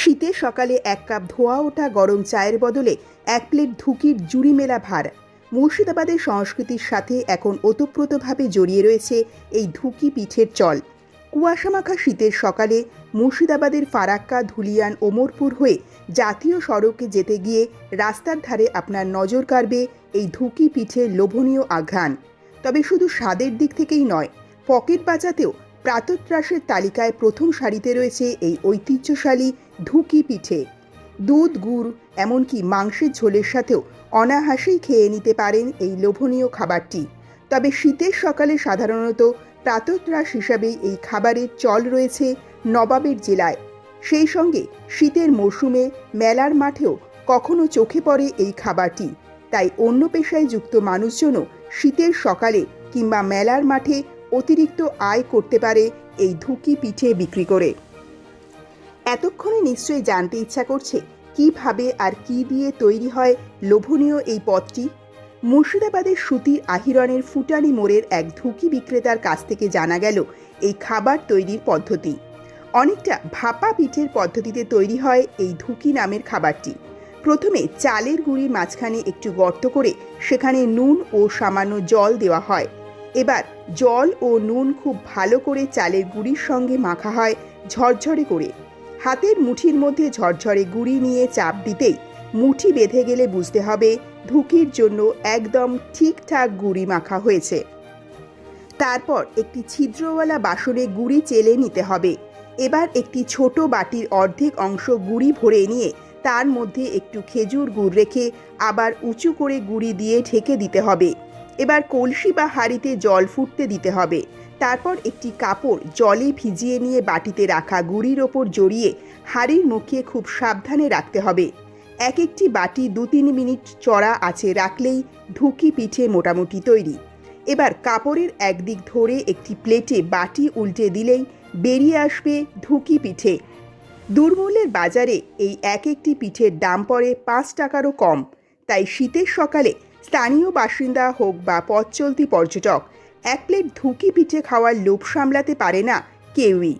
শীতের সকালে এক কাপ ধোয়া ওঠা গরম চায়ের বদলে এক প্লেট ধুকির জুড়ি মেলা ভার। মুর্শিদাবাদের সংস্কৃতির সাথে এখন ওতপ্রোতভাবে জড়িয়ে রয়েছে এই ধুকি পিঠের চল। কুয়াশামাখা শীতের সকালে মুর্শিদাবাদের ফারাক্কা, ধুলিয়ান, ওমরপুর হয়ে জাতীয় সড়কে যেতে গিয়ে রাস্তার ধারে আপনার নজর কাড়বে এই ধুকি পিঠের লোভনীয় আঘ্রাণ। তবে শুধু স্বাদের দিক থেকেই নয়, পকেট বাঁচাতেও প্রাতত্রাসের তালিকায় প্রথম সারিতে রয়েছে এই ঐতিহ্যশালী ধুকি পিঠে। দুধ, গুড়, এমনকি মাংসের ঝোলের সাথেও অনাহাসেই খেয়ে নিতে পারেন এই লোভনীয় খাবারটি। তবে শীতের সকালে সাধারণত প্রাতত্রাস হিসাবেই এই খাবারের চল রয়েছে নবাবের জেলায়। সেই সঙ্গে শীতের মরশুমে মেলার মাঠেও কখনো চোখে পড়ে এই খাবারটি। তাই অন্য পেশায় যুক্ত মানুষজনও শীতের সকালে কিংবা মেলার মাঠে অতিরিক্ত আয় করতে পারে এই ধুকি পিঠে বিক্রি করে। এতক্ষণে নিশ্চয়ই জানতে ইচ্ছা করছে কীভাবে আর কি দিয়ে তৈরি হয় লোভনীয় এই পথটি। মুর্শিদাবাদের সুতির আহিরনের ফুটানি মোড়ের এক ধুকি বিক্রেতার কাছ থেকে জানা গেল এই খাবার তৈরির পদ্ধতি। অনেকটা ভাপা পিঠের পদ্ধতিতে তৈরি হয় এই ধুকি নামের খাবারটি। প্রথমে চালের গুঁড়ির মাঝখানে একটু গর্ত করে সেখানে নুন ও সামান্য জল দেওয়া হয়। এবার জল ও নুন খুব ভালো করে চালের গুঁড়ির সঙ্গে মাখা হয় ঝরঝরে করে। হাতের মুঠির মধ্যে ঝরঝরে গুঁড়ি নিয়ে চাপ দিতেই মুঠি বেঁধে গেলে বুঝতে হবে ধুকির জন্য একদম ঠিকঠাক গুঁড়ি মাখা হয়েছে। তারপর একটি ছিদ্রওয়ালা বাসনে গুঁড়ি চেলে নিতে হবে। এবার একটি ছোট বাটির অর্ধেক অংশ গুঁড়ি ভরে নিয়ে তার মধ্যে একটু খেজুর গুড় রেখে আবার উঁচু করে গুঁড়ি দিয়ে ঢেকে দিতে হবে। এবার কলসি বা হাঁড়িতে জল ফুটতে দিতে হবে। তারপর একটি কাপড় জলে ভিজিয়ে নিয়ে বাটিতে রাখা গুড়ির ওপর জড়িয়ে হাঁড়ির মুখিয়ে খুব সাবধানে রাখতে হবে। এক একটি বাটি দু তিন মিনিট চড়া আছে রাখলেই ধুকি পিঠে মোটামুটি তৈরি। এবার কাপড়ের একদিক ধরে একটি প্লেটে বাটি উল্টে দিলেই বেরিয়ে আসবে ধুকি পিঠে। দুর্মূল্যের বাজারে এই এক একটি পিঠের দাম পড়ে পাঁচ টাকারও কম। তাই শীতের সকালে স্থানীয় বাসিন্দা হোক বা পথ চলতি পর্যটক এক প্লেট ধুকি পিঠে খাওয়ার লোভ সামলাতে পারে না কেউই।